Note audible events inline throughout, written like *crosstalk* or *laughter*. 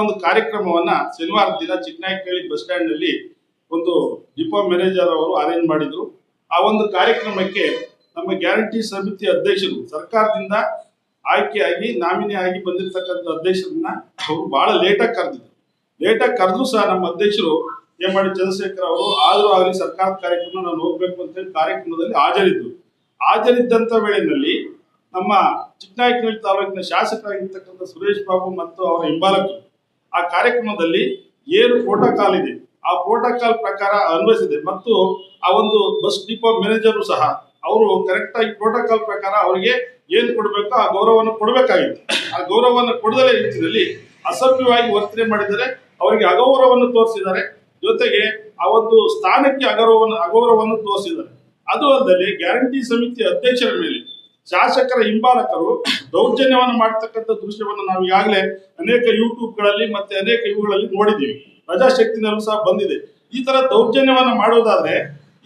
ಒಂದು ಕಾರ್ಯಕ್ರಮವನ್ನ ಶನಿವಾರ ದಿನ ಚಿಕ್ಕನಾಯಕನಹಳ್ಳಿ ಬಸ್ ಸ್ಟ್ಯಾಂಡ್ನಲ್ಲಿ ಒಂದು ಡಿಪೋ ಮ್ಯಾನೇಜರ್ ಅವರು ಅರೇಂಜ್ ಮಾಡಿದ್ರು. ಆ ಒಂದು ಕಾರ್ಯಕ್ರಮಕ್ಕೆ ನಮ್ಮ ಗ್ಯಾರಂಟಿ ಸಮಿತಿ ಅಧ್ಯಕ್ಷರು, ಸರ್ಕಾರದಿಂದ ಆಯ್ಕೆಯಾಗಿ ನಾಮಿನಿ ಆಗಿ ಬಂದಿರತಕ್ಕಂಥ ಅಧ್ಯಕ್ಷರನ್ನ ಅವರು ಬಹಳ ಲೇಟಾಗಿ ಕರೆದಿದ್ರು. ಲೇಟಾಗಿ ಕರೆದ್ರು ಸಹ ನಮ್ಮ ಅಧ್ಯಕ್ಷರು ಎಂ ಮಾಡಿ ಚಂದ್ರಶೇಖರ್ ಅವರು, ಆದರೂ ಆಗಲಿ ಸರ್ಕಾರದ ಕಾರ್ಯಕ್ರಮ ನಾನು ಹೋಗ್ಬೇಕು ಅಂತ ಹೇಳಿ ಕಾರ್ಯಕ್ರಮದಲ್ಲಿ ಹಾಜರಿದ್ರು. ಹಾಜರಿದ್ದಂಥ ವೇಳೆಯಲ್ಲಿ ನಮ್ಮ ಚಿಕ್ಕನಾಯಕನಹಳ್ಳಿ ತಾಲೂಕಿನ ಶಾಸಕರಾಗಿರ್ತಕ್ಕಂಥ ಸುರೇಶ್ ಬಾಬು ಮತ್ತು ಅವರ ಹಿಂಬಾಲಕರು ಆ ಕಾರ್ಯಕ್ರಮದಲ್ಲಿ ಏನು ಪ್ರೋಟೋಕಾಲ್ ಇದೆ. ಆ ಪ್ರೋಟೋಕಾಲ್ ಪ್ರಕಾರ ಅನ್ವಯಿಸಿದೆ. ಮತ್ತು ಆ ಒಂದು ಬಸ್ ಡಿಪೋ ಮ್ಯಾನೇಜರು ಸಹ ಅವರು ಕರೆಕ್ಟ್ ಆಗಿ ಪ್ರೋಟೋಕಾಲ್ ಪ್ರಕಾರ ಅವರಿಗೆ ಏನು ಕೊಡಬೇಕು ಆ ಗೌರವವನ್ನು ಕೊಡಬೇಕಾಗಿತ್ತು. ಆ ಗೌರವವನ್ನು ಕೊಡದಲೇ ರೀತಿಯಲ್ಲಿ ಅಸಭ್ಯವಾಗಿ ವರ್ತನೆ ಮಾಡಿದರೆ ಅವರಿಗೆ ಅಗೌರವವನ್ನು ತೋರಿಸಿದ್ದಾರೆ. ಜೊತೆಗೆ ಆ ಒಂದು ಸ್ಥಾನಕ್ಕೆ ಅಗೌರವವನ್ನು ಅಗೌರವವನ್ನು ತೋರಿಸಿದ್ದಾರೆ. ಅದು ಅಲ್ಲದೆ ಗ್ಯಾರಂಟಿ ಸಮಿತಿ ಅಧ್ಯಕ್ಷರ ಮೇಲೆ ಶಾಸಕರ ಹಿಂಬಾಲಕರು ದೌರ್ಜನ್ಯವನ್ನು ಮಾಡ್ತಕ್ಕಂಥ ದೃಶ್ಯವನ್ನು ನಾವು ಈಗಾಗಲೇ ಅನೇಕ ಯೂಟ್ಯೂಬ್ಗಳಲ್ಲಿ ಮತ್ತೆ ಅನೇಕ ಇವುಗಳಲ್ಲಿ ನೋಡಿದ್ದೀವಿ. ಪ್ರಜಾಶಕ್ತಿನಲ್ಲೂ ಸಹ ಬಂದಿದೆ. ಈ ತರ ದೌರ್ಜನ್ಯವನ್ನು ಮಾಡೋದಾದ್ರೆ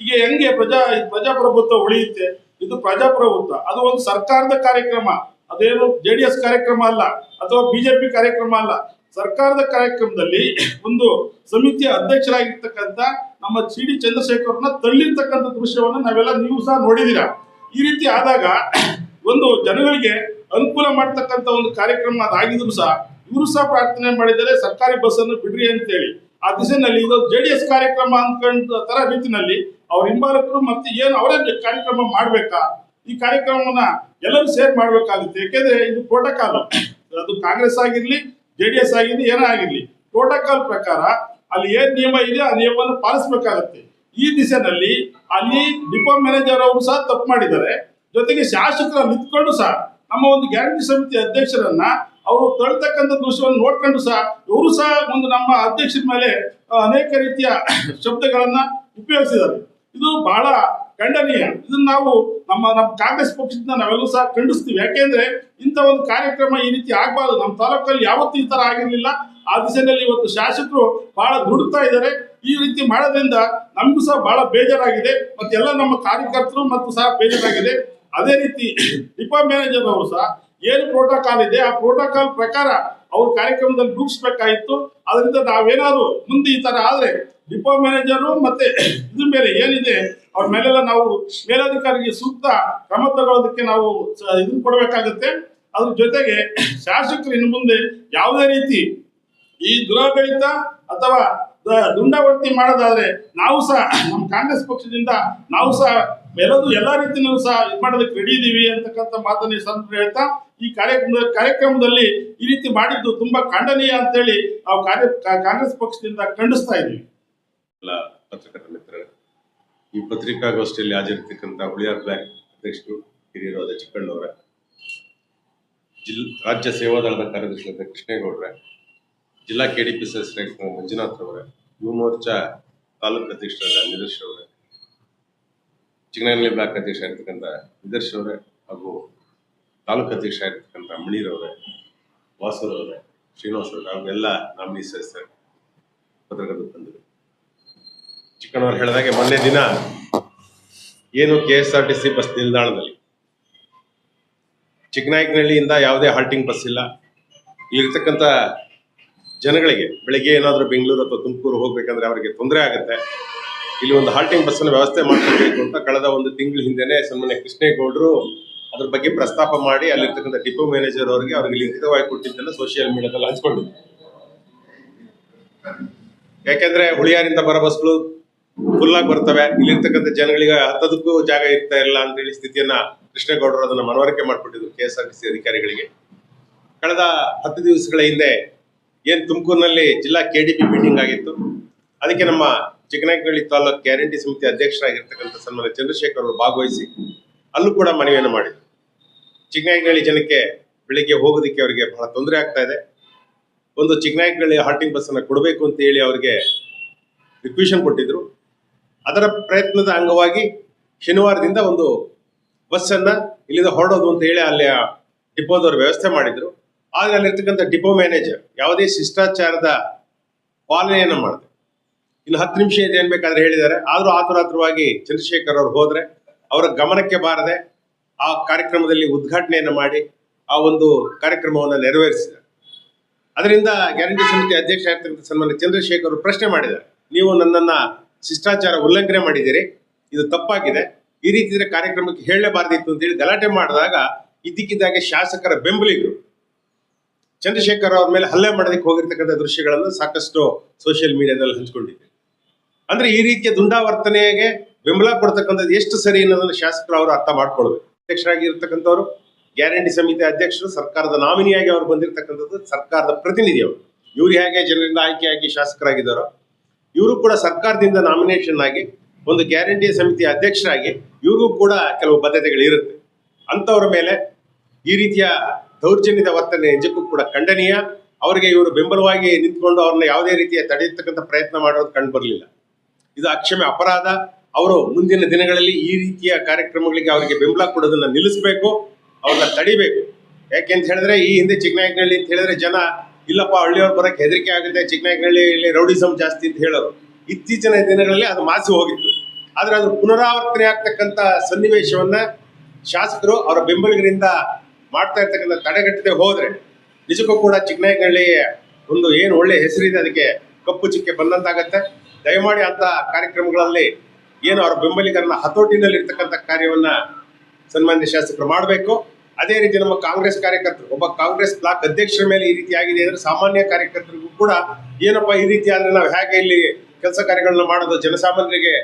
ಈಗ ಹೆಂಗೆ ಪ್ರಜಾ, ಪ್ರಜಾಪ್ರಭುತ್ವ ಉಳಿಯುತ್ತೆ? ಇದು ಪ್ರಜಾಪ್ರಭುತ್ವ. ಅದು ಒಂದು ಸರ್ಕಾರದ ಕಾರ್ಯಕ್ರಮ. ಅದೇನು ಜೆ ಡಿ ಎಸ್ ಕಾರ್ಯಕ್ರಮ ಅಲ್ಲ, ಅಥವಾ ಬಿಜೆಪಿ ಕಾರ್ಯಕ್ರಮ ಅಲ್ಲ. ಸರ್ಕಾರದ ಕಾರ್ಯಕ್ರಮದಲ್ಲಿ ಒಂದು ಸಮಿತಿಯ ಅಧ್ಯಕ್ಷರಾಗಿರ್ತಕ್ಕಂಥ ನಮ್ಮ ಸಿ ಡಿ ಚಂದ್ರಶೇಖರ್ನ ತಳ್ಳಿರ್ತಕ್ಕಂಥ ದೃಶ್ಯವನ್ನು ನಾವೆಲ್ಲ ನೀವು ಸಹ ನೋಡಿದೀರಾ ಈ ರೀತಿ ಆದಾಗ ಒಂದು ಜನಗಳಿಗೆ ಅನುಕೂಲ ಮಾಡ್ತಕ್ಕಂಥ ಒಂದು ಕಾರ್ಯಕ್ರಮ ಅದಾಗಿದ್ರು ಸಹ ಇವರು ಸಹ ಪ್ರಾರ್ಥನೆ ಮಾಡಿದರೆ ಸರ್ಕಾರಿ ಬಸ್ ಅನ್ನು ಬಿಡ್ರಿ ಅಂತೇಳಿ. ಆ ದಿಸೆನಲ್ಲಿ ಇದು ಜೆ ಡಿ ಎಸ್ ಕಾರ್ಯಕ್ರಮ ಅನ್ಕೊಂಡ ತರ ರೀತಿನಲ್ಲಿ ಅವ್ರ ಹಿಂಬಾಲಕರು ಮತ್ತೆ ಏನು ಅವರೇ ಕಾರ್ಯಕ್ರಮ ಮಾಡ್ಬೇಕಾ? ಈ ಕಾರ್ಯಕ್ರಮವನ್ನ ಎಲ್ಲರೂ ಸೇರ್ ಮಾಡ್ಬೇಕಾಗುತ್ತೆ. ಯಾಕೆಂದ್ರೆ ಇದು ಪ್ರೋಟೋಕಾಲ್ ಅದು ಕಾಂಗ್ರೆಸ್ ಆಗಿರ್ಲಿ, ಜೆ ಡಿ ಎಸ್ ಆಗಿರ್ಲಿ, ಏನೇ ಆಗಿರ್ಲಿ. ಪ್ರೋಟೋಕಾಲ್ ಪ್ರಕಾರ ಅಲ್ಲಿ ಏನ್ ನಿಯಮ ಇದೆ ಆ ನಿಯಮವನ್ನು ಪಾಲಿಸಬೇಕಾಗುತ್ತೆ. ಈ ದಿಸೆನಲ್ಲಿ ಅಲ್ಲಿ ಡಿಪೋ ಮ್ಯಾನೇಜರ್ ಅವರು ಸಹ ತಪ್ಪು ಮಾಡಿದ್ದಾರೆ. ಜೊತೆಗೆ ಶಾಸಕರು ನಿಂತ್ಕೊಂಡು ಸಹ ನಮ್ಮ ಒಂದು ಗ್ಯಾರಂಟಿ ಸಮಿತಿ ಅಧ್ಯಕ್ಷರನ್ನ ಅವರು ತಳ್ತಕ್ಕಂಥ ದೃಶ್ಯವನ್ನು ನೋಡ್ಕೊಂಡು ಸಹ ಇವರು ಸಹ ಒಂದು ನಮ್ಮ ಅಧ್ಯಕ್ಷರ ಮೇಲೆ ಅನೇಕ ರೀತಿಯ *coughs* ಶಬ್ದಗಳನ್ನ ಉಪಯೋಗಿಸಿದ್ದಾರೆ. ಇದು ಬಹಳ ಖಂಡನೀಯ. ಇದನ್ನ ನಾವು ನಮ್ಮ ನಮ್ಮ ಕಾಂಗ್ರೆಸ್ ಪಕ್ಷದಿಂದ ನಾವೆಲ್ಲರೂ ಸಹ ಖಂಡಿಸ್ತೀವಿ. ಯಾಕೆಂದ್ರೆ ಇಂಥ ಒಂದು ಕಾರ್ಯಕ್ರಮ ಈ ರೀತಿ ಆಗ್ಬಾರ್ದು. ನಮ್ಮ ತಾಲೂಕಲ್ಲಿ ಯಾವತ್ತೂ ಈ ತರ ಆಗಿರ್ಲಿಲ್ಲ. ಆ ದಿಸೆಯಲ್ಲಿ ಇವತ್ತು ಶಾಸಕರು ಬಹಳ ದುಡುತ್ತಾ ಇದ್ದಾರೆ. ಈ ರೀತಿ ಮಾಡೋದ್ರಿಂದ ನಮಗೂ ಸಹ ಬಹಳ ಬೇಜಾರಾಗಿದೆ. ಮತ್ತೆ ಎಲ್ಲ ನಮ್ಮ ಕಾರ್ಯಕರ್ತರು ಮತ್ತು ಸಹ ಬೇಜಾರಾಗಿದೆ. ಅದೇ ರೀತಿ *clears throat* ಡಿಪ ಮ್ಯಾನೇಜರ್ ಅವರು ಸಹ ಏನು ಪ್ರೋಟೋಕಾಲ್ ಇದೆ, ಆ ಪ್ರೋಟೋಕಾಲ್ ಪ್ರಕಾರ ಅವ್ರ ಕಾರ್ಯಕ್ರಮದಲ್ಲಿ ರೂಪಿಸ್ಬೇಕಾಗಿತ್ತು. ಅದರಿಂದ ನಾವೇನಾದ್ರು ಮುಂದೆ ಈ ತರ ಆದ್ರೆ ಡಿಪೋ ಮ್ಯಾನೇಜರು ಮತ್ತೆ *clears throat* ಇದ್ರ ಮೇಲೆ ಏನಿದೆ, ಅವ್ರ ಮೇಲೆಲ್ಲ ನಾವು ಮೇಲಧಿಕಾರಿಗೆ ಸೂಕ್ತ ಕ್ರಮ ತಗೊಳ್ಳೋದಕ್ಕೆ ನಾವು ಇದನ್ನು ಕೊಡಬೇಕಾಗುತ್ತೆ. ಅದ್ರ ಜೊತೆಗೆ *clears throat* ಶಾಸಕರು ಇನ್ನು ಮುಂದೆ ಯಾವುದೇ ರೀತಿ ಈ ದುರಾಡಳಿತ ಅಥವಾ ದುಂಡಾವರ್ತಿ ಮಾಡೋದಾದ್ರೆ ನಾವು ಸಹ ನಮ್ಮ ಕಾಂಗ್ರೆಸ್ ಪಕ್ಷದಿಂದ ನಾವು ಸಹ ಎಲ್ಲದು ಎಲ್ಲ ರೀತಿಯಲ್ಲೂ ಸಹ ಇದು ಮಾಡೋದಕ್ಕೆ ರೆಡಿ ಇದೀವಿ ಅಂತಕ್ಕಂಥ ಮಾತನ್ನ ಸಂದರ್ಭ ಹೇಳ್ತಾ ಈ ಕಾರ್ಯಕ್ರಮ ಕಾರ್ಯಕ್ರಮದಲ್ಲಿ ಈ ರೀತಿ ಮಾಡಿದ್ದು ತುಂಬಾ ಖಂಡನೀಯ ಅಂತೇಳಿ ನಾವು ಕಾರ್ಯ ಕಾಂಗ್ರೆಸ್ ಪಕ್ಷದಿಂದ ಖಂಡಿಸ್ತಾ ಇದ್ದೀವಿ. ಎಲ್ಲ ಪತ್ರಕರ್ತರ ಮಿತ್ರರೇ, ಈ ಪತ್ರಿಕಾಗೋಷ್ಠಿಯಲ್ಲಿ ಹಾಜರಿರ್ತಕ್ಕಂಥ ಹುಳಿಯಾರ್ ಬ್ಲಾಕ್ ಅಧ್ಯಕ್ಷರು ಹಿರಿಯರಾದ ಚಿಕ್ಕಣ್ಣವರ, ಜಿಲ್ ರಾಜ್ಯ ಸೇವಾದಳದ ಕಾರ್ಯದರ್ಶಿಯಾದ ಕೃಷ್ಣೇಗೌಡ್ರೆ ಜಿಲ್ಲಾ ಕೆ ಡಿ ಪಿ ಮಂಜುನಾಥ್ ಅವರೇ, ಯುವ ಮೋರ್ಚಾ ತಾಲೂಕು ಅಧ್ಯಕ್ಷರಾದ ನಿದರ್ಶ್ ಅವರೇ, ಚಿಕ್ಕನಹಳ್ಳಿ ಬ್ಲಾಕ್ ಅಧ್ಯಕ್ಷರಾಗಿರ್ತಕ್ಕಂಥ ನಿದರ್ಶ್ ಅವರೇ ಹಾಗೂ ತಾಲೂಕು ಅಧ್ಯಕ್ಷ ಆಗಿರ್ತಕ್ಕಂಥ ಅವರೇ, ವಾಸೂರ್ ಅವರೇ, ಶ್ರೀನಿವಾಸ್ ಅವರೇ ಎಲ್ಲ ನಾಮಿನಿ ಸದಸ್ಯರು ಪತ್ರಕರ್ತರು ತಂದರು ಚಿಕ್ಕಣ್ಣವ್ರು ಹೇಳಿದಾಗೆ ಮೊನ್ನೆ ದಿನ ಏನು K S R T C bus ನಿಲ್ದಾಣದಲ್ಲಿ ಚಿಕ್ಕನಾಯಕನಹಳ್ಳಿಯಿಂದ ಯಾವುದೇ ಹಾಲ್ಟಿಂಗ್ ಬಸ್ ಇಲ್ಲ. ಇಲ್ಲಿರ್ತಕ್ಕಂಥ ಜನಗಳಿಗೆ ಬೆಳಿಗ್ಗೆ ಏನಾದರೂ ಬೆಂಗಳೂರು ಅಥವಾ ತುಮಕೂರು ಹೋಗ್ಬೇಕಂದ್ರೆ ಅವರಿಗೆ ತೊಂದರೆ ಆಗುತ್ತೆ. ಇಲ್ಲಿ ಒಂದು ಹಾಲ್ಟಿಂಗ್ ಬಸ್ಸನ್ನು ವ್ಯವಸ್ಥೆ ಮಾಡ್ಕೊಳ್ಬೇಕು ಅಂತ ಕಳೆದ ಒಂದು ತಿಂಗಳ ಹಿಂದೆನೆ ಸನ್ಮಾನ್ಯ ಕೃಷ್ಣೇಗೌಡರು ಅದ್ರ ಬಗ್ಗೆ ಪ್ರಸ್ತಾಪ ಮಾಡಿ ಅಲ್ಲಿರ್ತಕ್ಕಂಥ ಡಿಪೋ ಮ್ಯಾನೇಜರ್ ಅವರಿಗೆ ಅವರಿಗೆ ಲಿಖಿತವಾಗಿ ಕೊಟ್ಟಿದ್ದೆಲ್ಲ ಸೋಷಿಯಲ್ ಮೀಡಿಯಾದಲ್ಲಿ ಹಂಚ್ಕೊಂಡಿದ್ದೆ. ಯಾಕೆಂದ್ರೆ ಹುಳಿಯಾರಿಂದ ಬರೋ ಬಸ್ಗಳು ಫುಲ್ ಆಗಿ ಬರ್ತವೆ. ಇಲ್ಲಿರ್ತಕ್ಕಂಥ ಜನಗಳಿಗೆ ಹತ್ತದಕ್ಕೂ ಜಾಗ ಇರ್ತಾ ಇಲ್ಲ ಅಂತ ಹೇಳಿ ಸ್ಥಿತಿಯನ್ನ ಕೃಷ್ಣೇಗೌಡರು ಅದನ್ನ ಮನವರಿಕೆ ಮಾಡಿಕೊಟ್ಟಿದ್ರು K S R T C ಅಧಿಕಾರಿಗಳಿಗೆ. ಕಳೆದ ಹತ್ತು ದಿವಸಗಳ ಹಿಂದೆ ಏನ್ ತುಮಕೂರಿನಲ್ಲಿ ಜಿಲ್ಲಾ ಕೆ ಡಿ ಪಿ ಮೀಟಿಂಗ್ ಆಗಿತ್ತು? ಅದಕ್ಕೆ ನಮ್ಮ ಚಿಕ್ಕನಾಯಕನಹಳ್ಳಿ ತಾಲೂಕು ಗ್ಯಾರಂಟಿ ಸಮಿತಿ ಅಧ್ಯಕ್ಷರಾಗಿರ್ತಕ್ಕಂಥ ಸನ್ಮಾನ ಚಂದ್ರಶೇಖರ್ ಅವರು ಭಾಗವಹಿಸಿ ಅಲ್ಲೂ ಕೂಡ ಮನವಿಯನ್ನು ಮಾಡಿದ್ರು. ಚಿಕ್ಕನಾಯಕನಹಳ್ಳಿ ಜನಕ್ಕೆ ಬೆಳಿಗ್ಗೆ ಹೋಗೋದಕ್ಕೆ ಅವರಿಗೆ ಬಹಳ ತೊಂದರೆ ಆಗ್ತಾ ಇದೆ. ಒಂದು ಚಿಕ್ಕನಾಯಕನಹಳ್ಳಿ ಹಾಲ್ಟಿಂಗ್ ಬಸ್ ಅನ್ನ ಕೊಡಬೇಕು ಅಂತ ಹೇಳಿ ಅವರಿಗೆ ರಿಕ್ವಿಷನ್ ಕೊಟ್ಟಿದ್ರು. ಅದರ ಪ್ರಯತ್ನದ ಅಂಗವಾಗಿ ಶನಿವಾರದಿಂದ ಒಂದು ಬಸ್ಸನ್ನು ಇಲ್ಲಿಂದ ಹೊರಡೋದು ಅಂತ ಹೇಳಿ ಅಲ್ಲಿ ಡಿಪೋದವರು ವ್ಯವಸ್ಥೆ ಮಾಡಿದ್ರು. ಆದ್ರೆ ಅಲ್ಲಿರ್ತಕ್ಕಂಥ ಡಿಪೋ ಮ್ಯಾನೇಜರ್ ಯಾವುದೇ ಶಿಷ್ಟಾಚಾರದ ಪಾಲನೆಯನ್ನು ಮಾಡಿದೆ. ಇನ್ನು ಹತ್ತು ನಿಮಿಷ ಇದೆ ಅನ್ಬೇಕಾದ್ರೆ ಹೇಳಿದ್ದಾರೆ. ಆದರೂ ಆತುರಾತುರವಾಗಿ ಚಂದ್ರಶೇಖರ್ ಅವರು ಹೋದ್ರೆ, ಅವರ ಗಮನಕ್ಕೆ ಬಾರದೆ ಆ ಕಾರ್ಯಕ್ರಮದಲ್ಲಿ ಉದ್ಘಾಟನೆಯನ್ನು ಮಾಡಿ ಆ ಒಂದು ಕಾರ್ಯಕ್ರಮವನ್ನು ನೆರವೇರಿಸಿದ್ದಾರೆ. ಅದರಿಂದ ಗ್ಯಾರಂಟಿ ಸಮಿತಿ ಅಧ್ಯಕ್ಷ ಆಗಿರ್ತಕ್ಕಂಥ ಸನ್ಮಾನ್ಯ ಚಂದ್ರಶೇಖರ್ ಅವರು ಪ್ರಶ್ನೆ ಮಾಡಿದ್ದಾರೆ. ನೀವು ನನ್ನನ್ನ ಶಿಷ್ಟಾಚಾರ ಉಲ್ಲಂಘನೆ ಮಾಡಿದ್ದೀರಿ, ಇದು ತಪ್ಪಾಗಿದೆ. ಈ ರೀತಿ ಕಾರ್ಯಕ್ರಮಕ್ಕೆ ಹೇಳಲೇಬಾರ್ದಿತ್ತು ಅಂತೇಳಿ ಗಲಾಟೆ ಮಾಡಿದಾಗ ಇದ್ದಕ್ಕಿದ್ದಾಗೆ ಶಾಸಕರ ಬೆಂಬಲಿಗರು ಚಂದ್ರಶೇಖರ್ ಅವ್ರ ಮೇಲೆ ಹಲ್ಲೆ ಮಾಡೋದಕ್ಕೆ ಹೋಗಿರ್ತಕ್ಕಂಥ ದೃಶ್ಯಗಳನ್ನು ಸಾಕಷ್ಟು ಸೋಷಿಯಲ್ ಮೀಡಿಯಾದಲ್ಲಿ ಹಂಚ್ಕೊಂಡಿದೆ ಅಂದ್ರೆ ಈ ರೀತಿಯ ದುಂಡಾವರ್ತನೆಗೆ ಬೆಂಬಲ ಕೊಡ್ತಕ್ಕಂಥದ್ದು ಎಷ್ಟು ಸರಿ ಅನ್ನೋದನ್ನು ಶಾಸಕರು ಅವರು ಅರ್ಥ ಮಾಡ್ಕೊಳ್ಬೇಕು. ಅಧ್ಯಕ್ಷರಾಗಿರ್ತಕ್ಕಂಥವ್ರು, ಗ್ಯಾರಂಟಿ ಸಮಿತಿ ಅಧ್ಯಕ್ಷರು, ಸರ್ಕಾರದ ನಾಮಿನಿಯಾಗಿ ಅವರು ಬಂದಿರತಕ್ಕಂಥದ್ದು ಸರ್ಕಾರದ ಪ್ರತಿನಿಧಿ ಅವರು. ಇವ್ರು ಹೇಗೆ ಜನರಿಂದ ಆಯ್ಕೆಯಾಗಿ ಶಾಸಕರಾಗಿದ್ದಾರೋ, ಇವರು ಕೂಡ ಸರ್ಕಾರದಿಂದ ನಾಮಿನೇಷನ್ ಆಗಿ, ಒಂದು ಗ್ಯಾರಂಟಿ ಸಮಿತಿ ಅಧ್ಯಕ್ಷರಾಗಿ ಇವ್ರಿಗೂ ಕೂಡ ಕೆಲವು ಬದ್ಧತೆಗಳು ಇರುತ್ತೆ ಅಂಥವ್ರ ಮೇಲೆ ಈ ರೀತಿಯ ದೌರ್ಜನ್ಯದ ವರ್ತನೆ ನಿಜಕ್ಕೂ ಕೂಡ ಖಂಡನೀಯ. ಅವರಿಗೆ ಇವರು ಬೆಂಬಲವಾಗಿ ನಿಂತ್ಕೊಂಡು ಅವ್ರನ್ನ ಯಾವುದೇ ರೀತಿಯ ತಡೆಯತಕ್ಕಂಥ ಪ್ರಯತ್ನ ಮಾಡೋದು ಕಂಡು ಬರಲಿಲ್ಲ. ಇದು ಅಕ್ಷಮ್ಯ ಅಪರಾಧ. ಅವರು ಮುಂದಿನ ದಿನಗಳಲ್ಲಿ ಈ ರೀತಿಯ ಕಾರ್ಯಕ್ರಮಗಳಿಗೆ ಅವರಿಗೆ ಬೆಂಬಲ ಕೊಡೋದನ್ನ ನಿಲ್ಲಿಸಬೇಕು, ಅವ್ರನ್ನ ತಡಿಬೇಕು. ಯಾಕೆಂತ ಹೇಳಿದ್ರೆ, ಈ ಹಿಂದೆ ಚಿಕ್ಕನಾಯಕನಹಳ್ಳಿ ಅಂತ ಹೇಳಿದ್ರೆ ಜನ, ಇಲ್ಲಪ್ಪ, ಹಳ್ಳಿಯವ್ರು ಬರಕ್ಕೆ ಹೆದರಿಕೆ ಆಗುತ್ತೆ, ಚಿಕ್ಕನಾಯಕನಹಳ್ಳಿಯಲ್ಲಿ ರೌಡಿಸಮ್ ಜಾಸ್ತಿ ಅಂತ ಹೇಳೋರು. ಇತ್ತೀಚಿನ ದಿನಗಳಲ್ಲಿ ಅದು ಮಾಸಿ ಹೋಗಿತ್ತು. ಆದ್ರೆ ಅದು ಪುನರಾವರ್ತನೆ ಆಗ್ತಕ್ಕಂಥ ಸನ್ನಿವೇಶವನ್ನ ಶಾಸಕರು ಅವರ ಬೆಂಬಲಿಗರಿಂದ ಮಾಡ್ತಾ ಇರ್ತಕ್ಕಂಥ ತಡೆಗಟ್ಟದೆ ಹೋದ್ರೆ ನಿಜಕ್ಕೂ ಕೂಡ ಚಿಕ್ಕನಹಳ್ಳಿ ಒಂದು ಏನು ಒಳ್ಳೆ ಹೆಸರಿದೆ, ಅದಕ್ಕೆ ಕಪ್ಪು ಚಿಕ್ಕೆ ಬಂದಂತಾಗತ್ತೆ. ದಯಮಾಡಿ ಅಂತ ಕಾರ್ಯಕ್ರಮಗಳಲ್ಲಿ ಏನು ಅವರ ಬೆಂಬಲಿಗರನ್ನ ಹತೋಟಿನಲ್ಲಿ ಇರ್ತಕ್ಕಂಥ ಕಾರ್ಯವನ್ನ ಸನ್ಮಾನ್ಯ ಶಾಸಕರು ಮಾಡಬೇಕು. ಅದೇ ರೀತಿ ನಮ್ಮ ಕಾಂಗ್ರೆಸ್ ಕಾರ್ಯಕರ್ತರು, ಒಬ್ಬ ಕಾಂಗ್ರೆಸ್ ಬ್ಲಾಕ್ ಅಧ್ಯಕ್ಷರ ಮೇಲೆ ಈ ರೀತಿ ಆಗಿದೆ ಅಂದ್ರೆ ಸಾಮಾನ್ಯ ಕಾರ್ಯಕರ್ತರಿಗೂ ಕೂಡ ಏನಪ್ಪ ಈ ರೀತಿ ಆದ್ರೆ ನಾವು ಹೇಗೆ ಇಲ್ಲಿ ಕೆಲಸ ಕಾರ್ಯಗಳನ್ನ ಮಾಡೋದು, ಜನಸಾಮಾನ್ಯರಿಗೆ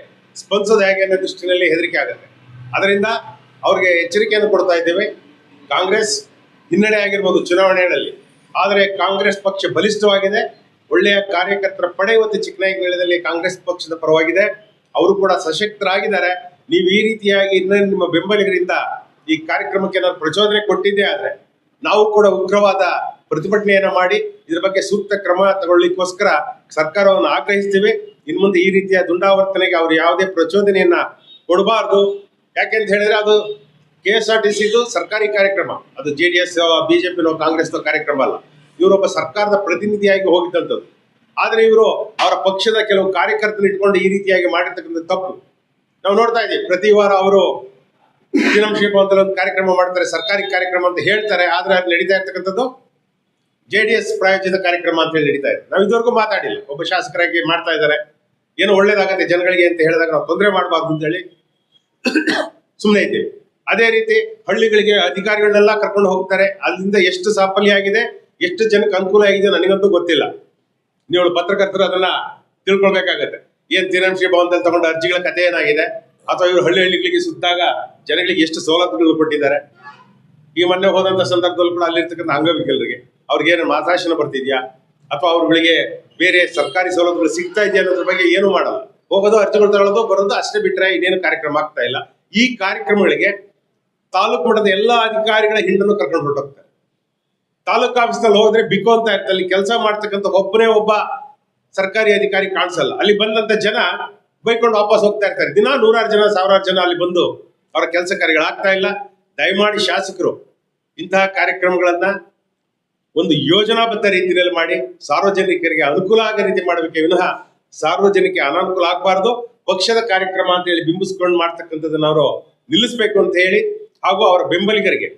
ಸ್ಪಂದಿಸೋದು ಹೇಗೆ ಅನ್ನೋ ದೃಷ್ಟಿನಲ್ಲಿ ಹೆದರಿಕೆ ಆಗುತ್ತೆ. ಅದರಿಂದ ಅವ್ರಿಗೆ ಎಚ್ಚರಿಕೆಯನ್ನು ಕೊಡ್ತಾ ಇದ್ದೇವೆ. ಕಾಂಗ್ರೆಸ್ ಹಿನ್ನಡೆ ಆಗಿರ್ಬೋದು ಚುನಾವಣೆಗಳಲ್ಲಿ ಆದರೆ ಕಾಂಗ್ರೆಸ್ ಪಕ್ಷ ಬಲಿಷ್ಠವಾಗಿದೆ. ಒಳ್ಳೆಯ ಕಾರ್ಯಕರ್ತರ ಪಡೆ ಇವತ್ತು ಚಿಕ್ಕನಾಯಕನಹಳ್ಳಿಯಲ್ಲಿ ಕಾಂಗ್ರೆಸ್ ಪಕ್ಷದ ಪರವಾಗಿದೆ. ಅವರು ಕೂಡ ಸಶಕ್ತರಾಗಿದ್ದಾರೆ. ನೀವು ಈ ರೀತಿಯಾಗಿ ಇನ್ನ ನಿಮ್ಮ ಬೆಂಬಲಿಗರಿಂದ ಈ ಕಾರ್ಯಕ್ರಮಕ್ಕೆ ಏನಾದ್ರು ಪ್ರಚೋದನೆ ಕೊಟ್ಟಿದ್ದೆ ಆದರೆ ನಾವು ಕೂಡ ಉಗ್ರವಾದ ಪ್ರತಿಭಟನೆಯನ್ನ ಮಾಡಿ ಇದ್ರ ಬಗ್ಗೆ ಸೂಕ್ತ ಕ್ರಮ ತಗೊಳ್ಳಿಕ್ಕೋಸ್ಕರ ಸರ್ಕಾರವನ್ನು ಆಗ್ರಹಿಸ್ತೀವಿ. ಇನ್ನು ಮುಂದೆ ಈ ರೀತಿಯ ದುಂಡಾವರ್ತನೆಗೆ ಅವರು ಯಾವುದೇ ಪ್ರಚೋದನೆಯನ್ನ ಕೊಡಬಾರ್ದು. ಯಾಕೆಂತ ಹೇಳಿದ್ರೆ ಅದು ಕೆ ಎಸ್ ಆರ್ ಟಿ ಸಿದು ಸರ್ಕಾರಿ ಕಾರ್ಯಕ್ರಮ. ಅದು ಜೆ ಡಿ ಎಸ್ ಬಿಜೆಪಿನೋ ಕಾಂಗ್ರೆಸ್ನೋ ಕಾರ್ಯಕ್ರಮ ಅಲ್ಲ. ಇವರೊಬ್ಬ ಸರ್ಕಾರದ ಪ್ರತಿನಿಧಿಯಾಗಿ ಹೋಗಿದ್ದಂಥದ್ದು ಆದರೆ ಇವರು ಅವರ ಪಕ್ಷದ ಕೆಲವು ಕಾರ್ಯಕರ್ತರು ಇಟ್ಕೊಂಡು ಈ ರೀತಿಯಾಗಿ ಮಾಡಿರ್ತಕ್ಕಂಥ ತಪ್ಪು. ನಾವು ನೋಡ್ತಾ ಇದ್ದೀವಿ, ಪ್ರತಿ ವಾರ ಅವರು ದಿನಂಶೇಪ ಅಂತ ಒಂದು ಕಾರ್ಯಕ್ರಮ ಮಾಡ್ತಾರೆ, ಸರ್ಕಾರಿ ಕಾರ್ಯಕ್ರಮ ಅಂತ ಹೇಳ್ತಾರೆ, ಆದರೆ ಅಲ್ಲಿ ನಡೀತಾ ಇರ್ತಕ್ಕಂಥದ್ದು ಜೆ ಡಿ ಎಸ್ ಪ್ರಾಯೋಜಿತ ಕಾರ್ಯಕ್ರಮ ಅಂತ ಹೇಳಿ ನಡೀತಾ ಇದೆ. ನಾವು ಇದುವರೆಗೂ ಮಾತಾಡಿಲ್ಲ. ಒಬ್ಬ ಶಾಸಕರಾಗಿ ಮಾಡ್ತಾ ಇದ್ದಾರೆ. ಏನೋ ಒಳ್ಳೇದಾಗತ್ತೆ ಜನಗಳಿಗೆ ಅಂತ ಹೇಳಿದಾಗ ನಾವು ತೊಂದರೆ ಮಾಡಬಾರ್ದು ಅಂತ ಹೇಳಿ ಸುಮ್ಮನೆ ಇದ್ದೇವೆ. ಅದೇ ರೀತಿ ಹಳ್ಳಿಗಳಿಗೆ ಅಧಿಕಾರಿಗಳನ್ನೆಲ್ಲ ಕರ್ಕೊಂಡು ಹೋಗ್ತಾರೆ. ಅಲ್ಲಿಂದ ಎಷ್ಟು ಸಾಫಲ್ಯ ಆಗಿದೆ, ಎಷ್ಟು ಜನಕ್ಕೆ ಅನುಕೂಲ ಆಗಿದೆ ನನಗಂತೂ ಗೊತ್ತಿಲ್ಲ. ನೀವು ಪತ್ರಕರ್ತರು ಅದನ್ನ ತಿಳ್ಕೊಳ್ಬೇಕಾಗತ್ತೆ. ಏನ್ ದಿನಾಂಶ ಭವನದಲ್ಲಿ ತಗೊಂಡು ಅರ್ಜಿಗಳ ಕಥೆ ಏನಾಗಿದೆ? ಅಥವಾ ಇವರು ಹಳ್ಳಿ ಹಳ್ಳಿಗಳಿಗೆ ಸುತ್ತಾಗ ಜನಗಳಿಗೆ ಎಷ್ಟು ಸವಲತ್ತುಗಳು ಕೊಟ್ಟಿದ್ದಾರೆ? ಈ ಮೊನ್ನೆ ಹೋದಂತ ಸಂದರ್ಭದಲ್ಲಿ ಕೂಡ ಅಲ್ಲಿರ್ತಕ್ಕಂಥ ಅಂಗವಿಕಲರಿಗೆ ಅವ್ರಿಗೆ ಏನು ಮಾತಾಶನ ಬರ್ತಿದ್ಯಾ? ಅಥವಾ ಅವ್ರುಗಳಿಗೆ ಬೇರೆ ಸರ್ಕಾರಿ ಸವಲತ್ತುಗಳು ಸಿಗ್ತಾ ಇದೆಯಾ ಅನ್ನೋದ್ರ ಬಗ್ಗೆ ಏನು ಮಾಡಲ್ಲ. ಹೋಗೋದು ಅರ್ಜಿಗಳು ತಗೊಳ್ಳೋದು ಬರೋದು ಅಷ್ಟೇ ಬಿಟ್ರೆ ಇನ್ನೇನು ಕಾರ್ಯಕ್ರಮ ಆಗ್ತಾ ಇಲ್ಲ. ಈ ಕಾರ್ಯಕ್ರಮಗಳಿಗೆ ತಾಲೂಕು ಮಟ್ಟದ ಎಲ್ಲ ಅಧಿಕಾರಿಗಳ ಹಿಂಡನ್ನು ಕರ್ಕೊಂಡು ಹೊರಟೋಗ್ತಾರೆ. ತಾಲೂಕು ಆಫೀಸ್ನಲ್ಲಿ ಹೋದ್ರೆ ಬಿಕೋ ಅಂತ ಇರ್ತಾರೆ ಅಲ್ಲಿ ಕೆಲಸ ಮಾಡ್ತಕ್ಕಂಥ ಒಬ್ಬನೇ ಒಬ್ಬ ಸರ್ಕಾರಿ ಅಧಿಕಾರಿ ಕಾಣಿಸಲ್ಲ. ಅಲ್ಲಿ ಬಂದಂತ ಜನ ಬೈಕೊಂಡು ವಾಪಸ್ ಹೋಗ್ತಾ ಇರ್ತಾರೆ. ದಿನ ನೂರಾರು ಜನ, ಸಾವಿರಾರು ಜನ ಅಲ್ಲಿ ಬಂದು ಅವರ ಕೆಲಸ ಕಾರ್ಯಗಳಾಗ್ತಾ ಇಲ್ಲ. ದಯಮಾಡಿ ಶಾಸಕರು, ಇಂತಹ ಕಾರ್ಯಕ್ರಮಗಳನ್ನ ಒಂದು ಯೋಜನಾಬದ್ಧ ರೀತಿಯಲ್ಲಿ ಮಾಡಿ, ಸಾರ್ವಜನಿಕರಿಗೆ ಅನುಕೂಲ ಆಗೋ ರೀತಿ ಮಾಡಬೇಕೆ ವಿನಃ ಸಾರ್ವಜನಿಕ ಅನಾನುಕೂಲ ಆಗಬಾರ್ದು. ಪಕ್ಷದ ಕಾರ್ಯಕ್ರಮ ಅಂತ ಹೇಳಿ ಬಿಂಬಿಸ್ಕೊಂಡು ಮಾಡ್ತಕ್ಕಂಥದ್ದನ್ನ ಅವರು ನಿಲ್ಲಿಸ್ಬೇಕು ಅಂತ ಹೇಳಿ ಹಾಗೂ ಅವರ ಬೆಂಬಲಿಗರಿಗೆ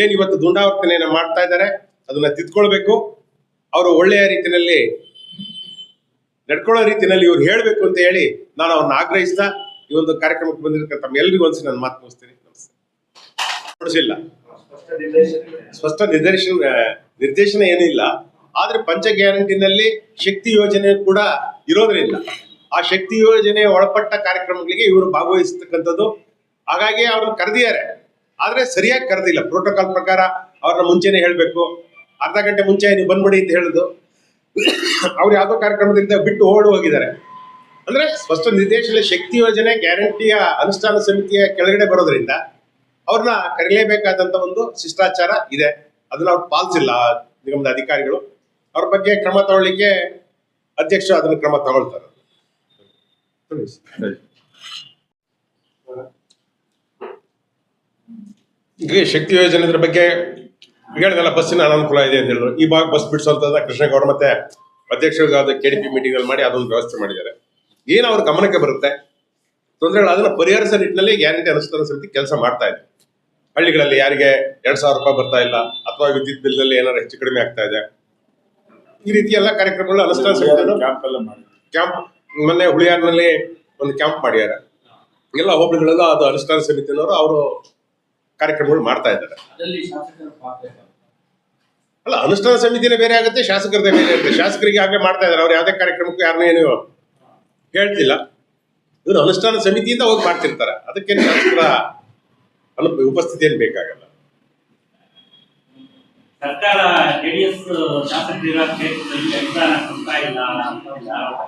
ಏನ್ ಇವತ್ತು ದುಂಡಾವರ್ತನೆಯನ್ನು ಮಾಡ್ತಾ ಇದ್ದಾರೆ, ಅದನ್ನ ತಿದ್ಕೊಳ್ಬೇಕು. ಅವರು ಒಳ್ಳೆಯ ರೀತಿಯಲ್ಲಿ ನಡ್ಕೊಳ್ಳೋ ರೀತಿಯಲ್ಲಿ ಇವ್ರು ಹೇಳ್ಬೇಕು ಅಂತ ಹೇಳಿ ನಾನು ಅವ್ರನ್ನ ಆಗ್ರಹಿಸ್ತಾ ಈ ಒಂದು ಕಾರ್ಯಕ್ರಮಕ್ಕೆ ಬಂದಿರತಕ್ಕಂಥ ತಮ್ಮೆಲ್ಲರಿಗೂ ಒಂದ್ಸಲ ನಾನು ಮಾತು ಮುಗಿಸ್ತೀನಿ. ನಮಸ್ತೆಲ್ಲ ಸ್ಪಷ್ಟ ನಿರ್ದೇಶನ ನಿರ್ದೇಶನ ಏನಿಲ್ಲ. ಆದ್ರೆ ಪಂಚ ಗ್ಯಾರಂಟಿನಲ್ಲಿ ಶಕ್ತಿ ಯೋಜನೆ ಕೂಡ ಇರೋದ್ರಿಂದ ಆ ಶಕ್ತಿ ಯೋಜನೆ ಒಳಪಟ್ಟ ಕಾರ್ಯಕ್ರಮಗಳಿಗೆ ಇವರು ಭಾಗವಹಿಸ್ತಕ್ಕಂಥದ್ದು ಹಾಗಾಗಿ ಅವ್ರನ್ನ ಕರೆದಿದ್ದಾರೆ. ಆದ್ರೆ ಸರಿಯಾಗಿ ಕರೆದಿಲ್ಲ. ಪ್ರೋಟೋಕಾಲ್ ಪ್ರಕಾರ ಅವ್ರನ್ನ ಮುಂಚೆನೆ ಹೇಳಬೇಕು. ಅರ್ಧ ಗಂಟೆ ಮುಂಚೆ ನೀವು ಬಂದ್ಬಿಡಿ ಅಂತ ಹೇಳುದು. ಅವ್ರು ಯಾವ್ದೋ ಕಾರ್ಯಕ್ರಮದಿಂದ ಬಿಟ್ಟು ಓಡಿ ಹೋಗಿದ್ದಾರೆ. ಅಂದ್ರೆ ಸ್ಪಷ್ಟ ನಿರ್ದೇಶನ ಶಕ್ತಿ ಯೋಜನೆ ಗ್ಯಾರಂಟಿಯ ಅನುಷ್ಠಾನ ಸಮಿತಿಯ ಕೆಳಗಡೆ ಬರೋದ್ರಿಂದ ಅವ್ರನ್ನ ಕರೀಲೇಬೇಕಾದಂತ ಒಂದು ಶಿಷ್ಟಾಚಾರ ಇದೆ. ಅದನ್ನ ಅವ್ರು ಪಾಲಿಸಿಲ್ಲ ನಿಗಮದ ಅಧಿಕಾರಿಗಳು. ಅವ್ರ ಬಗ್ಗೆ ಕ್ರಮ ತಗೊಳ್ಳಿಕ್ಕೆ ಅಧ್ಯಕ್ಷರು ಅದನ್ನ ಕ್ರಮ ತಗೊಳ್ತಾರೆ ಈಗ ಶಕ್ತಿ ಯೋಜನೆ ಬಗ್ಗೆ ಹೇಳಿದಲ್ಲ ಬಸ್ಸಿನ ಅನಾನುಕೂಲ ಇದೆ ಅಂತ ಹೇಳಿದ್ರು. ಈ ಭಾಗ ಬಸ್ ಬಿಡಿಸುವಂತದ ಕೃಷ್ಣಗೌಡ ಮತ್ತೆ ಅಧ್ಯಕ್ಷರಿಗಾದ ಕೆ ಡಿ ಪಿ ಮೀಟಿಂಗ್ ಅಲ್ಲಿ ಮಾಡಿ ಅದೊಂದು ವ್ಯವಸ್ಥೆ ಮಾಡಿದ್ದಾರೆ. ಏನು ಅವ್ರ ಗಮನಕ್ಕೆ ಬರುತ್ತೆ? ತೊಂದರೆಗಳು ಅದನ್ನ ಪರಿಹರಿಸೋ ನಿಟ್ಟಿನಲ್ಲಿ ಗ್ಯಾರಂಟಿ ಅನುಷ್ಠಾನ ಸಮಿತಿ ಕೆಲಸ ಮಾಡ್ತಾ ಇದೆ. ಹಳ್ಳಿಗಳಲ್ಲಿ ಯಾರಿಗೆ ಎರಡ್ ಸಾವಿರ ರೂಪಾಯಿ ಬರ್ತಾ ಇಲ್ಲ ಅಥವಾ ವಿದ್ಯುತ್ ಬಿಲ್ನಲ್ಲಿ ಏನಾದ್ರು ಹೆಚ್ಚು ಕಡಿಮೆ ಆಗ್ತಾ ಇದೆ. ಈ ರೀತಿ ಎಲ್ಲ ಕಾರ್ಯಕ್ರಮಗಳು ಅನುಷ್ಠಾನ ಸಮಿತಿ ಕ್ಯಾಂಪ್ ಮೊನ್ನೆ ಹುಳಿಯಾರ್ನಲ್ಲಿ ಒಂದು ಕ್ಯಾಂಪ್ ಮಾಡ್ಯಾರ ಎಲ್ಲ ಹೋಬಳಿಗಳೆಲ್ಲ ಅದು ಅನುಷ್ಠಾನ ಸಮಿತಿನವರು ಅವರು ಕಾರ್ಯಕ್ರಮಗಳು ಮಾಡ್ತಾ ಇದ್ದಾರೆ. ಅಲ್ಲ ಅನುಷ್ಠಾನ ಸಮಿತಿನೇ ಬೇರೆ ಆಗುತ್ತೆ ಶಾಸಕರದೇ ಬೇರೆ ಆಗುತ್ತೆ. ಶಾಸಕರಿಗೆ ಹಾಗೆ ಮಾಡ್ತಾ ಇದ್ದಾರೆ. ಅವ್ರು ಯಾವುದೇ ಕಾರ್ಯಕ್ರಮಕ್ಕೂ ಯಾರನ್ನೂ ಏನು ಹೇಳ್ತಿಲ್ಲ. ಇವರು ಅನುಷ್ಠಾನ ಸಮಿತಿಯಿಂದ ಹೋಗಿ ಮಾಡ್ತಿರ್ತಾರೆ. ಅದಕ್ಕೆ ಶಾಸಕರ ಉಪಸ್ಥಿತಿ ಏನು ಬೇಕಾಗಲ್ಲ. ಸರ್ಕಾರ ಜೆಡಿಎಸ್ ಶಾಸಕರ ಕ್ಷೇತ್ರದಲ್ಲಿ ಅನುದಾನ ಕೊಡ್ತಾ ಇಲ್ಲ ಅಂತ ಒಂದು ಆರೋಪ.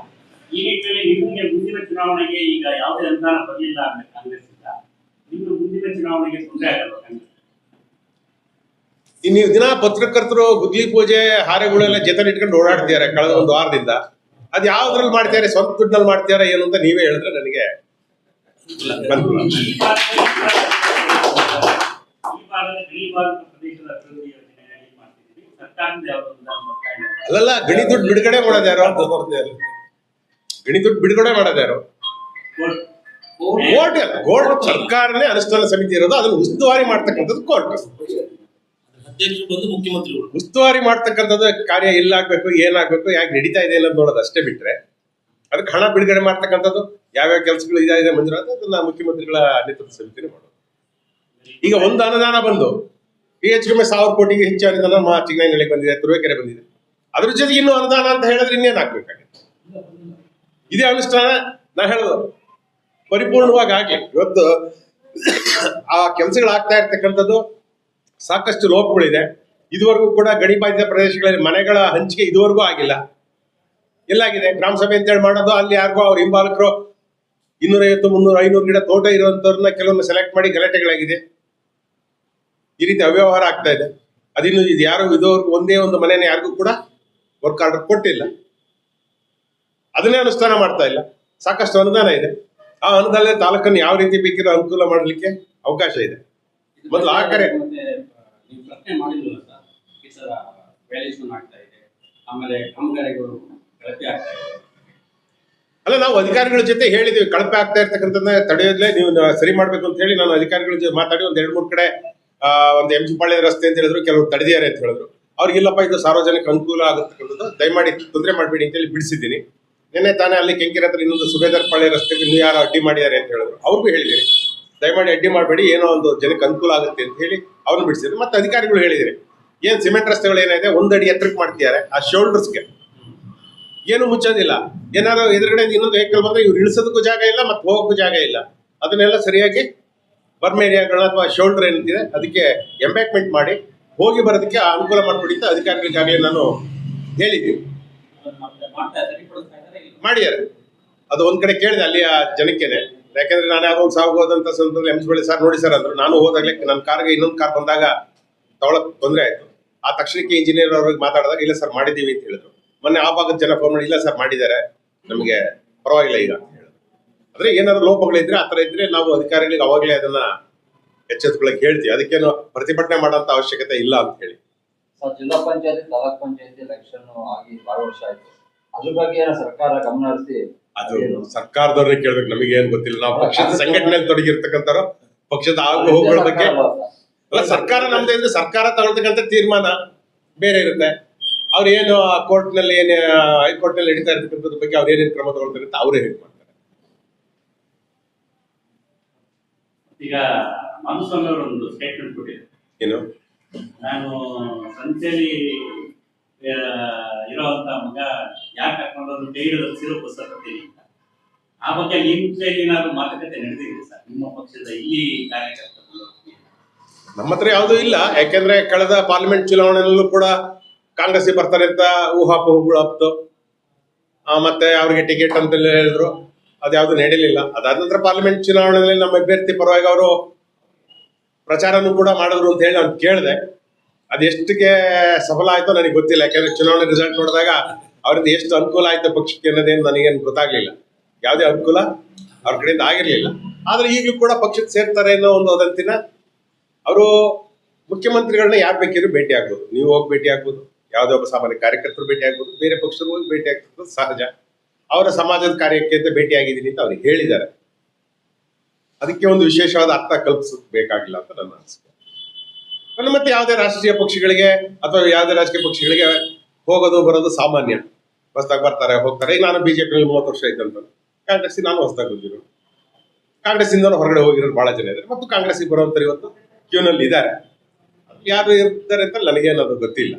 ಈ ನಿಟ್ಟಿನಲ್ಲಿ ಮುಂದಿನ ಚುನಾವಣೆಗೆ ಈಗ ಯಾವುದೇ ಅನುದಾನ ಬರಲಿಲ್ಲ ಕಾಂಗ್ರೆಸ್ ನಿಮ್ಗೆ ಮುಂದಿನ ಚುನಾವಣೆಗೆ ತೊಂದರೆ ಇನ್ನು ನೀವು ದಿನ ಪತ್ರಕರ್ತರು ಗುದ್ಲಿ ಪೂಜೆ ಹಾರೆಗಳೆಲ್ಲ ಜತನ ಇಟ್ಕೊಂಡು ಓಡಾಡ್ತಿದ್ದಾರೆ ಕಳೆದ ಒಂದು ವಾರದಿಂದ. ಅದು ಯಾವ್ದ್ರಲ್ಲಿ ಮಾಡ್ತಿದ್ದಾರೆ ಸ್ವಂತ ದುಡ್ಡಲ್ಲಿ ಮಾಡ್ತಿದ್ದಾರೆ ಏನು ಅಂತ ನೀವೇ ಹೇಳಿದ್ರೆ ನನಗೆ ಅಲ್ಲಲ್ಲ ಗಣಿ ದುಡ್ಡು ಬಿಡುಗಡೆ ಮಾಡೋದ್ಯಾರು ಗಣಿ ದುಡ್ಡು ಬಿಡುಗಡೆ ಮಾಡೋದು ಯಾರು? ಕೋರ್ಟ್. ಕೋರ್ಟ್ ಸರ್ಕಾರನೇ ಅನುಷ್ಠಾನ ಸಮಿತಿ ಇರೋದು ಅದನ್ನು ಉಸ್ತುವಾರಿ ಮಾಡ್ತಕ್ಕಂಥದ್ದು ಕೋರ್ಟ್. ಬಂದು ಮುಖ್ಯಮಂತ್ರಿಗಳು. ಉಸ್ತುವಾರಿ ಮಾಡ್ತಕ್ಕಂಥದ್ದು ಕಾರ್ಯ ಎಲ್ಲಾಗ್ಬೇಕು ಏನಾಗ್ಬೇಕು ಯಾಕೆ ನಡೀತಾ ಇದೆ ಅನ್ನೋದು ನೋಡೋದು ಅಷ್ಟೇ ಬಿಟ್ರೆ. ಅದಕ್ಕೆ ಹಣ ಬಿಡುಗಡೆ ಮಾಡ್ತಕ್ಕಂಥದ್ದು ಯಾವ್ಯಾವ ಕೆಲಸಗಳು ಇದಾಗಿದೆ ಮಂಜೂರಾದ ಅದನ್ನ ಮುಖ್ಯಮಂತ್ರಿಗಳ ನೇತೃತ್ವ ಸಮಿತಿನೇ ಮಾಡೋದು. ಈಗ ಒಂದು ಅನುದಾನ ಬಂದು ಪಿ ಎಚ್ ಕಮ್ಮಿ ಸಾವಿರ ಕೋಟಿಗೆ ಹೆಚ್ಚು ಅನುದಾನ ಮಾ ಚಿಕ್ಕನಹಳ್ಳಿಗೆ ಬಂದಿದೆ ತುರುವೇಕೆರೆ ಬಂದಿದೆ. ಅದ್ರ ಜೊತೆಗೆ ಇನ್ನೂ ಅನುದಾನ ಅಂತ ಹೇಳಿದ್ರೆ ಇನ್ನೇನು ಹಾಕ್ಬೇಕಾಗುತ್ತೆ ಇದೇ ಅನುಷ್ಠಾನ ನಾ ಹೇಳೋದು ಪರಿಪೂರ್ಣವಾಗಿ ಆಗಲಿ ಇವತ್ತು ಆ ಕೆಲಸಗಳಾಗ್ತಾ ಇರ್ತಕ್ಕಂಥದ್ದು ಸಾಕಷ್ಟು ಲೋಪಗಳಿದೆ. ಇದುವರೆಗೂ ಕೂಡ ಗಡಿ ಬಾಧಿತ ಪ್ರದೇಶಗಳಲ್ಲಿ ಮನೆಗಳ ಹಂಚಿಕೆ ಇದುವರೆಗೂ ಆಗಿಲ್ಲ. ಎಲ್ಲಾಗಿದೆ. ಗ್ರಾಮ ಸಭೆ ಅಂತೇಳಿ ಮಾಡೋದು ಅಲ್ಲಿ ಯಾರಿಗೋ ಅವ್ರ ಹಿಂಬಾಲಕರು ಇನ್ನೂರೈವತ್ತು ಮುನ್ನೂರ ಐನೂರು ಗಿಡ ತೋಟ ಇರುವಂತವ್ರನ್ನ ಕೆಲವೊಮ್ಮೆ ಸೆಲೆಕ್ಟ್ ಮಾಡಿ ಗಲಾಟೆಗಳಾಗಿದೆ. ಈ ರೀತಿ ಅವ್ಯವಹಾರ ಆಗ್ತಾ ಇದೆ. ಅದಿನ್ನು ಇದು ಯಾರು ಇದುವರೆಗೂ ಒಂದೇ ಒಂದು ಮನೆನ ಯಾರಿಗೂ ಕೂಡ ವರ್ಕ್ ಆರ್ಡರ್ ಕೊಟ್ಟಿಲ್ಲ. ಅದನ್ನೇ ಅನುಷ್ಠಾನ ಮಾಡ್ತಾ ಇಲ್ಲ. ಸಾಕಷ್ಟು ಅನುದಾನ ಇದೆ. ಆ ಅನುದಾನ ತಾಲೂಕನ್ನು ಯಾವ ರೀತಿ ಬೇಕಿರೋ ಅನುಕೂಲ ಮಾಡಲಿಕ್ಕೆ ಅವಕಾಶ ಇದೆ. ಮೊದಲು ಆ ಕರೆ ಅಲ್ಲ ನಾವು ಅಧಿಕಾರಿಗಳ ಜೊತೆ ಹೇಳಿದೀವಿ. ಕಳಪೆ ಆಗ್ತಾ ಇರ್ತಕ್ಕಂಥದ್ದನ್ನ ತಡೆಯೋದ್ಲೇ ನೀವು ಸರಿ ಮಾಡ್ಬೇಕು ಅಂತ ಹೇಳಿ ನಾನು ಅಧಿಕಾರಿಗಳ ಜೊತೆ ಮಾತಾಡಿ ಒಂದ್ ಎರಡ್ ಮೂರು ಕಡೆ ಒಂದು ಎಂ ಜಿ ಪಾಳ್ಯ ರಸ್ತೆ ಅಂತ ಹೇಳಿದ್ರು ಕೆಲವರು ತಡೆದಿದ್ದಾರೆ ಅಂತ ಹೇಳಿದ್ರು. ಅವ್ರಿಗಿಲ್ಲಪ್ಪ ಇದು ಸಾರ್ವಜನಿಕ ಅನುಕೂಲ ಆಗತಕ್ಕಂಥದ್ದು. ದಯಮಾಡಿ ತೊಂದರೆ ಮಾಡಬೇಡಿ ಅಂತ ಹೇಳಿ ಬಿಡಿಸಿದ್ದೀನಿ. ನಿನ್ನೆ ತಾನೇ ಅಲ್ಲಿ ಕೆಂಕಿರ ಹತ್ರ ಇನ್ನೊಂದು ಸುಬೇದಾರ್ ಪಾಳ್ಯ ರಸ್ತೆಗೆ ನೀವು ಯಾರು ಅಡ್ಡಿ ಮಾಡಿದ್ದಾರೆ ಅಂತ ಹೇಳಿದ್ರು. ಅವ್ರಿಗೂ ಹೇಳಿದಿರಿ ದಯಮಾಡಿ ಅಡ್ಡಿ ಮಾಡಬೇಡಿ, ಏನೋ ಒಂದು ಜನಕ್ಕೆ ಅನುಕೂಲ ಆಗುತ್ತೆ ಅಂತ ಹೇಳಿ ಅವ್ರನ್ನ ಬಿಡಿಸಿದ್ರು. ಮತ್ತೆ ಅಧಿಕಾರಿಗಳು ಹೇಳಿದಿರಿ ಏನು ಸಿಮೆಂಟ್ ರಸ್ತೆಗಳು ಏನಿದೆ, ಒಂದಡಿ ಎತ್ತರಕ್ಕೆ ಮಾಡ್ತಿದ್ದಾರೆ, ಆ ಶೋಲ್ಡರ್ಸ್ಗೆ. ಏನು ಮುಚ್ಚೋದಿಲ್ಲ. ಏನಾದ್ರು ಎದುರುಗಡೆ ಇನ್ನೊಂದು ವೆಹಿಕಲ್ ಬಂದ್ರೆ ಇವ್ರು ಇಳಿಸೋದಕ್ಕೂ ಜಾಗ ಇಲ್ಲ, ಮತ್ತೆ ಹೋಗೋಕ್ಕೂ ಜಾಗ ಇಲ್ಲ. ಅದನ್ನೆಲ್ಲ ಸರಿಯಾಗಿ ಬರ್ಮ್ ಏರಿಯಾಗಳು ಅಥವಾ ಶೋಲ್ಡರ್ ಏನಿದೆ, ಅದಕ್ಕೆ ಎಂಬ್ಯಾಕ್ಮೆಂಟ್ ಮಾಡಿ ಹೋಗಿ ಬರೋದಕ್ಕೆ ಅನುಕೂಲ ಮಾಡಿಬಿಡಿ ಅಂತ ಅಧಿಕಾರಿಗಳಿಗಾಗಲೇ ನಾನು ಹೇಳಿದ್ದೀನಿ. ಮಾಡಿದ್ದಾರೆ. ಅದು ಒಂದ್ ಕಡೆ ಕೇಳಿದೆ, ಅಲ್ಲಿಯ ಜನಕ್ಕೆನೆ. ಯಾಕಂದ್ರೆ ನಾನು ಯಾವ್ದೊಂದು ಸಾವು ಹೋದಂತ ಸಂದರ್ಭದಲ್ಲಿ ಎಮ್ಸ್ ಬಳಿ ಸರ್ ನೋಡಿ ಸರ್ ಅಂದ್ರು. ನಾನು ಹೋದಾಗ್ಲೇ ನನ್ನ ಕಾರ್ಗೆ ಇನ್ನೊಂದು ಕಾರ್ ಬಂದಾಗ ತಗೊಳಕ್ ತೊಂದರೆ ಆಯ್ತು. ಆ ತಕ್ಷಣಕ್ಕೆ ಇಂಜಿನಿಯರ್ ಅವ್ರಿಗೆ ಮಾತಾಡಿದಾಗ, ಇಲ್ಲ ಸರ್ ಮಾಡಿದೀವಿ ಅಂತ ಹೇಳಿದ್ರು. ಮೊನ್ನೆ ಆ ಭಾಗದ ಜನ ಫೋನ್ ಮಾಡಿ, ಇಲ್ಲ ಸರ್ ಮಾಡಿದ್ದಾರೆ. ನಮಗೆ ಪರವಾಗಿಲ್ಲ ಈಗ ಅಂತ ಹೇಳಿದ್ರು. ಅಂದ್ರೆ ಏನಾದ್ರು ಲೋಪಗಳಿದ್ರೆ ಆ ಥರ ಇದ್ರೆ ನಾವು ಅಧಿಕಾರಿಗಳಿಗೆ ಅವಾಗಲೇ ಅದನ್ನ ಎಚ್ಚೆತ್ಕೊಳ್ಳಕ್ಕೆ ಹೇಳ್ತೀವಿ. ಅದಕ್ಕೇನು ಪ್ರತಿಭಟನೆ ಮಾಡೋಂಥ ಅವಶ್ಯಕತೆ ಇಲ್ಲ ಅಂತ ಹೇಳಿ. ಜಿಲ್ಲಾ ಪಂಚಾಯತಿ, ತಾಲೂಕ್ ಪಂಚಾಯತಿ ಎಲೆಕ್ಷನ್ ಆಗಿ ಆರು ವರ್ಷ ಆಯ್ತು. ಅದ್ರ ಬಗ್ಗೆ ಏನೋ ಸರ್ಕಾರ ಗಮನ ಹರಿಸಿ ಅದು ಸರ್ಕಾರದವ್ರೆ ಕೇಳ್ಬೇಕು ನಮಗೆ ಏನ್ ಗೊತ್ತಿಲ್ಲ. ನಾವು ಪಕ್ಷದ ಸಂಘಟನೆಯಲ್ಲಿ ತೊಡಗಿರ್ತಕ್ಕಂಥವ್ರು ಪಕ್ಷದ ಆಗು ಹೋಗುಗಳ ಬಗ್ಗೆ ಅಲ್ಲ ಸರ್ಕಾರ ನಮ್ದೇ ಅಂದ್ರೆ ಸರ್ಕಾರ ತಗೊಳ್ತಕ್ಕಂಥ ತೀರ್ಮಾನ ಬೇರೆ ಇರುತ್ತೆ. ಅವ್ರು ಏನು ಕೋರ್ಟ್ನಲ್ಲಿ ಏನು ಹೈಕೋರ್ಟ್ನಲ್ಲಿ ನಡೀತಾ ಇರ್ತಕ್ಕಂಥದ್ರ ಬಗ್ಗೆ ಅವ್ರು ಏನೇನು ಕ್ರಮ ತಗೊಳ್ತಾರೆ ಅಂತ ಅವರೇ ಹೇಳಿ ಮಾಡ್ತಾರೆ ಈಗ ಮಾಧುಸ್ವಾಮಿ ಅವರು ಒಂದು ಸ್ಟೇಟ್ಮೆಂಟ್ ಕೊಟ್ಟಿದ್ದಾರೆ. ಏನು? ನಾನು ಸಂತೆಯಲ್ಲಿ ಆ, ಇರೋವಂತ ಮಗ ಯಾಕೆ ಹಾಕೊಂಡ್ರು ಕೈ ಸಿರು ಪುಸ್ತಕತೀನಿ ಅಂತ. ಆ ಬಗ್ಗೆ ನಿಮ್ಮ ಕೈಲಿ ಏನಾದ್ರು ಮಾತುಕತೆ ನಡೆದಿದೆ ಸರ್? ನಿಮ್ಮ ಪಕ್ಷದ ಇಲ್ಲಿ ಕಾರ್ಯಕರ್ತರು? ನಮ್ಮ ಹತ್ರ ಯಾವುದೂ ಇಲ್ಲ. ಯಾಕೆಂದ್ರೆ ಕಳೆದ ಪಾರ್ಲಿಮೆಂಟ್ ಚುನಾವಣೆಯಲ್ಲೂ ಕೂಡ ಕಾಂಗ್ರೆಸ್ ಬರ್ತಾರೆ ಅಂತ ಊಹಾಪೋಹಗಳು ಹಬ್ತು. ಆ, ಮತ್ತೆ ಅವ್ರಿಗೆ ಟಿಕೆಟ್ ಅಂತ ಹೇಳಿದ್ರು. ಅದ್ಯಾವುದು ನಡೀಲಿಲ್ಲ ಅದಾದ ನಂತರ ಪಾರ್ಲಿಮೆಂಟ್ ಚುನಾವಣೆಯಲ್ಲಿ ನಮ್ಮ ಅಭ್ಯರ್ಥಿ ಪರವಾಗಿ ಅವರು ಪ್ರಚಾರನೂ ಕೂಡ ಮಾಡಿದ್ರು ಅಂತ ಹೇಳಿ ನಾನು ಕೇಳಿದೆ. ಅದೆಷ್ಟಕ್ಕೆ ಸಫಲ ಆಯ್ತೋ ನನಗೆ ಗೊತ್ತಿಲ್ಲ. ಯಾಕಂದ್ರೆ ಚುನಾವಣೆ ರಿಸಲ್ಟ್ ನೋಡಿದಾಗ ಅವ್ರಿಂದ ಎಷ್ಟು ಅನುಕೂಲ ಆಯ್ತು ಪಕ್ಷಕ್ಕೆ ಅನ್ನೋದೇನು ನನಗೇನು ಗೊತ್ತಾಗ್ಲಿಲ್ಲ. ಯಾವುದೇ ಅನುಕೂಲ ಅವ್ರ ಕಡೆಯಿಂದ ಆಗಿರ್ಲಿಲ್ಲ. ಆದ್ರೆ ಈಗಲೂ ಕೂಡ ಪಕ್ಷಕ್ಕೆ ಸೇರ್ತಾರೆ ಅನ್ನೋ ಒಂದು ಅದಂತಿನ ಅವರು ಮುಖ್ಯಮಂತ್ರಿಗಳನ್ನ ಯಾರು ಬೇಕಿದ್ರು ಭೇಟಿ ಆಗ್ಬೋದು. ನೀವು ಹೋಗಿ ಭೇಟಿ ಆಗ್ಬೋದು. ಯಾವುದೇ ಒಬ್ಬ ಸಾಮಾನ್ಯ ಕಾರ್ಯಕರ್ತರು ಭೇಟಿ ಆಗ್ಬೋದು. ಬೇರೆ ಪಕ್ಷರು ಹೋಗಿ ಭೇಟಿ ಆಗ್ತದ ಸಹಜ. ಅವರ ಸಮಾಜದ ಕಾರ್ಯಕ್ಕೆ ಅಂತ ಭೇಟಿ ಆಗಿದ್ದೀನಿ ಅಂತ ಅವ್ರಿಗೆ ಹೇಳಿದ್ದಾರೆ. ಅದಕ್ಕೆ ಒಂದು ವಿಶೇಷವಾದ ಅರ್ಥ ಕಲ್ಪಿಸಬೇಕಾಗಿಲ್ಲ ಅಂತ ನನ್ನ ಅನಿಸಿಕೆ. ಮತ್ತೆ ಯಾವುದೇ ರಾಷ್ಟ್ರೀಯ ಪಕ್ಷಗಳಿಗೆ ಅಥವಾ ಯಾವುದೇ ರಾಜಕೀಯ ಪಕ್ಷಗಳಿಗೆ ಹೋಗೋದು, ಬರೋದು ಸಾಮಾನ್ಯ. ಹೊಸ್ದಾಗಿ ಬರ್ತಾರೆ, ಹೋಗ್ತಾರೆ. ಈಗ ನಾನು ಬಿಜೆಪಿ ಮೂವತ್ತು ವರ್ಷ ಆಯ್ತಂತ ಕಾಂಗ್ರೆಸ್ ನಾನು ಹೊಸ್ದಾಗಿ ಬಂದಿರೋ ಕಾಂಗ್ರೆಸ್ ಹೊರಗಡೆ ಹೋಗಿರೋದು ಬಹಳ ಜನ ಇದ್ದಾರೆ. ಮತ್ತು ಕಾಂಗ್ರೆಸ್ಗೆ ಬರುವಂತರು ಇವತ್ತು ಕ್ಯೂನಲ್ಲಿ ಇದ್ದಾರೆ. ಯಾರು ಇರ್ತಾರೆ ಅಂತ ನನಗೇನದು ಗೊತ್ತಿಲ್ಲ.